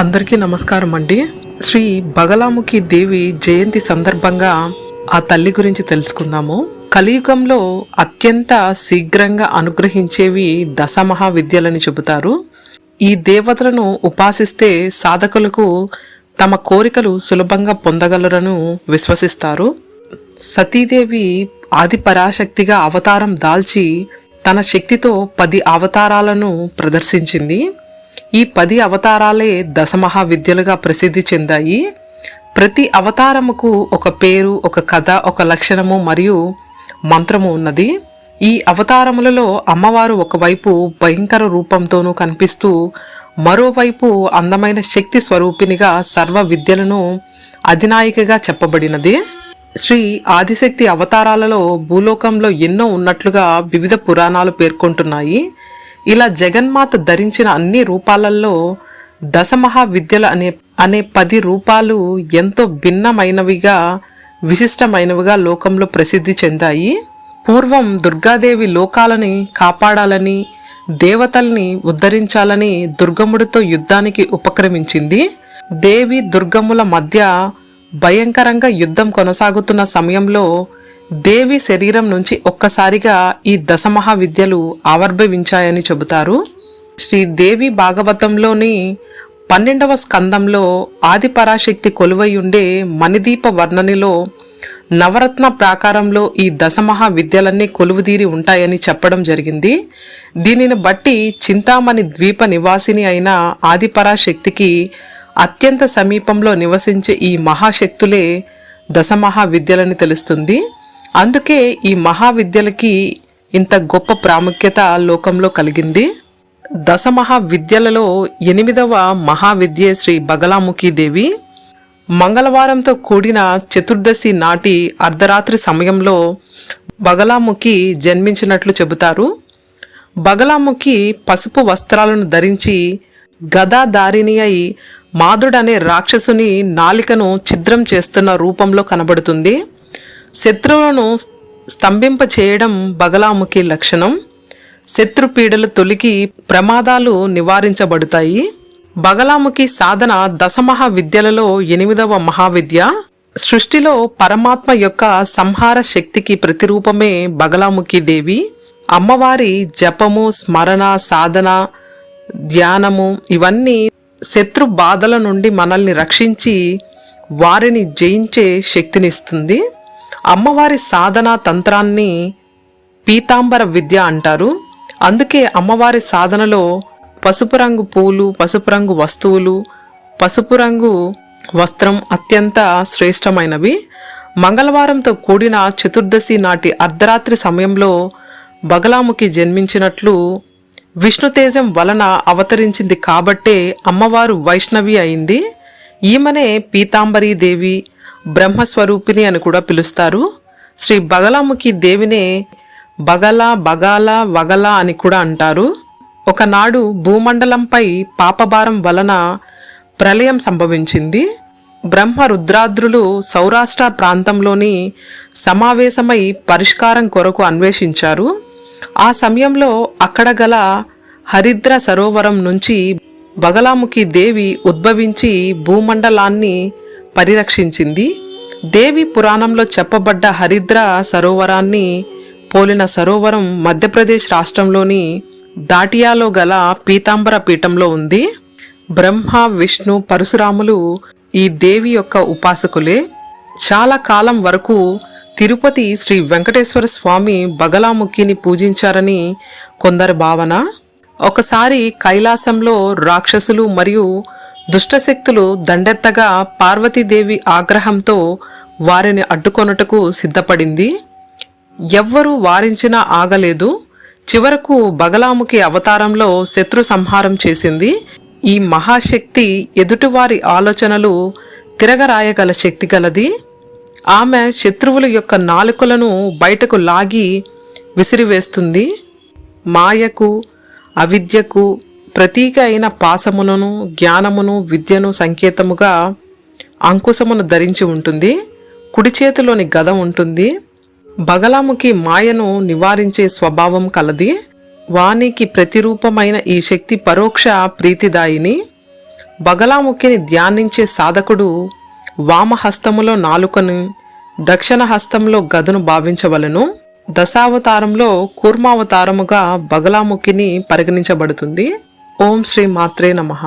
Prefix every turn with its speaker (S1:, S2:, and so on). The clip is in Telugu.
S1: అందరికీ నమస్కారం అండి. శ్రీ బగలాముఖి దేవి జయంతి సందర్భంగా ఆ తల్లి గురించి తెలుసుకుందాము. కలియుగంలో అత్యంత శీఘ్రంగా అనుగ్రహించేవి దశ మహావిద్యలని చెబుతారు. ఈ దేవతలను ఉపాసిస్తే సాధకులకు తమ కోరికలు సులభంగా పొందగలరను విశ్వసిస్తారు. సతీదేవి ఆది పరాశక్తిగా అవతారం దాల్చి తన శక్తితో పది అవతారాలను ప్రదర్శించింది. ఈ పది అవతారాలే దశమహావిద్యలుగా ప్రసిద్ధి చెందాయి. ప్రతి అవతారముకు ఒక పేరు ఒక కథ ఒక లక్షణము మరియు మంత్రము ఉన్నది. ఈ అవతారములలో అమ్మవారు ఒకవైపు భయంకర రూపంతోనూ కనిపిస్తూ మరోవైపు అందమైన శక్తి స్వరూపినిగా సర్వ విద్యలను అధినాయికగా చెప్పబడినది. శ్రీ ఆదిశక్తి అవతారాలలో భూలోకంలో ఎన్నో ఉన్నట్లుగా వివిధ పురాణాలు పేర్కొంటున్నాయి. ఇలా జగన్మాత ధరించిన అన్ని రూపాలలో దశమహావిద్యలు అనే అనే పది రూపాలు ఎంతో భిన్నమైనవిగా విశిష్టమైనవిగా లోకంలో ప్రసిద్ధి చెందాయి. పూర్వం దుర్గాదేవి లోకాలని కాపాడాలని దేవతల్ని ఉద్ధరించాలని దుర్గముడితో యుద్ధానికి ఉపక్రమించింది. దేవి దుర్గముల మధ్య భయంకరంగా యుద్ధం కొనసాగుతున్న సమయంలో దేవి శరీరం నుంచి ఒక్కసారిగా ఈ దశమహా విద్యలు ఆవిర్భవించాయని చెబుతారు. శ్రీదేవి భాగవతంలోని పన్నెండవ స్కందంలో ఆది పరాశక్తి కొలువై ఉండే మణిదీప వర్ణనిలో నవరత్న ప్రాకారంలో ఈ దశమహా విద్యలన్నీ కొలువుదీరి ఉంటాయని చెప్పడం జరిగింది. దీనిని బట్టి చింతామణి ద్వీప నివాసిని అయిన ఆదిపరాశక్తికి అత్యంత సమీపంలో నివసించే ఈ మహాశక్తులే దశమహా విద్యలని తెలుస్తుంది. అందుకే ఈ మహావిద్యలకి ఇంత గొప్ప ప్రాముఖ్యత లోకంలో కలిగింది. దశ మహావిద్యలలో ఎనిమిదవ మహావిద్య శ్రీ బగలాముఖి దేవి. మంగళవారంతో కూడిన చతుర్దశి నాటి అర్ధరాత్రి సమయంలో బగలాముఖి జన్మించినట్లు చెబుతారు. బగలాముఖి పసుపు వస్త్రాలను ధరించి గదాదారిణి అయి మాధుడనే రాక్షసుని నాలికను ఛిద్రం చేస్తున్న రూపంలో కనబడుతుంది. శత్రువులను స్తంభింప చేయడం బగలాముఖి లక్షణం. శత్రుపీడలు తొలికి ప్రమాదాలు నివారించబడతాయి. బగలాముఖి సాధన దశమహా విద్యలలో ఎనిమిదవ మహావిద్య. సృష్టిలో పరమాత్మ యొక్క సంహార శక్తికి ప్రతిరూపమే బగలాముఖి దేవి. అమ్మవారి జపము స్మరణ సాధన ధ్యానము ఇవన్నీ శత్రు బాధల నుండి మనల్ని రక్షించి వారిని జయించే శక్తినిస్తుంది. అమ్మవారి సాధనా తంత్రాన్ని పీతాంబర విద్య అంటారు. అందుకే అమ్మవారి సాధనలో పసుపు రంగు పూలు పసుపు రంగు వస్తువులు పసుపు రంగు వస్త్రం అత్యంత శ్రేష్టమైనవి. మంగళవారంతో కూడిన చతుర్దశి నాటి అర్ధరాత్రి సమయంలో బగలాముఖి జన్మించినట్లు విష్ణుతేజం వలన అవతరించింది కాబట్టే అమ్మవారు వైష్ణవి అయింది. ఈమెనే పీతాంబరీదేవి బ్రహ్మస్వరూపిణి అని కూడా పిలుస్తారు. శ్రీ బగలాముఖి దేవినే బగల బగాల వగల అని కూడా అంటారు. ఒకనాడు భూమండలంపై పాపభారం వలన ప్రళయం సంభవించింది. బ్రహ్మ రుద్రాద్రులు సౌరాష్ట్ర ప్రాంతంలోని సమావేశమై పరిష్కారం కొరకు అన్వేషించారు. ఆ సమయంలో అక్కడ గల హరిద్ర సరోవరం నుంచి బగలాముఖి దేవి ఉద్భవించి భూమండలాన్ని పరిరక్షించింది. దేవి పురాణంలో చెప్పబడ్డ హరిద్ర సరోవరాన్ని పోలిన సరోవరం మధ్యప్రదేశ్ రాష్ట్రంలోని దాటియాలో గల పీతాంబర పీఠంలో ఉంది. బ్రహ్మ విష్ణు పరశురాములు ఈ దేవి యొక్క ఉపాసకులే. చాలా కాలం వరకు తిరుపతి శ్రీ వెంకటేశ్వర స్వామి బగలాముఖిని పూజించారని కొందరి భావన. ఒకసారి కైలాసంలో రాక్షసులు మరియు దుష్టశక్తులు దండెత్తగా పార్వతీదేవి ఆగ్రహంతో వారిని అడ్డుకొనుటకు సిద్ధపడింది. ఎవ్వరూ వారించినా ఆగలేదు. చివరకు బగలాముఖి అవతారంలో శత్రు సంహారం చేసింది. ఈ మహాశక్తి ఎదుటివారి ఆలోచనలు తిరగరాయగల శక్తి గలది. ఆమె శత్రువుల యొక్క నాలుకలను బయటకు లాగి విసిరివేస్తుంది. మాయకు అవిద్యకు ప్రతీక అయిన పాసములను జ్ఞానమును విద్యను సంకేతముగా అంకుశమును ధరించి ఉంటుంది. కుడి చేతిలోని గద ఉంటుంది. బగలాముఖి మాయను నివారించే స్వభావం కలది. వాణికి ప్రతిరూపమైన ఈ శక్తి పరోక్ష ప్రీతిదాయిని. బగలాముఖిని ధ్యానించే సాధకుడు వామహస్తములో నాలుకను దక్షిణ హస్తంలో గదను భావించవలను. దశావతారంలో కూర్మావతారముగా బగలాముఖిని పరిగణించబడుతుంది. ఓం శ్రీ మాత్రే నమః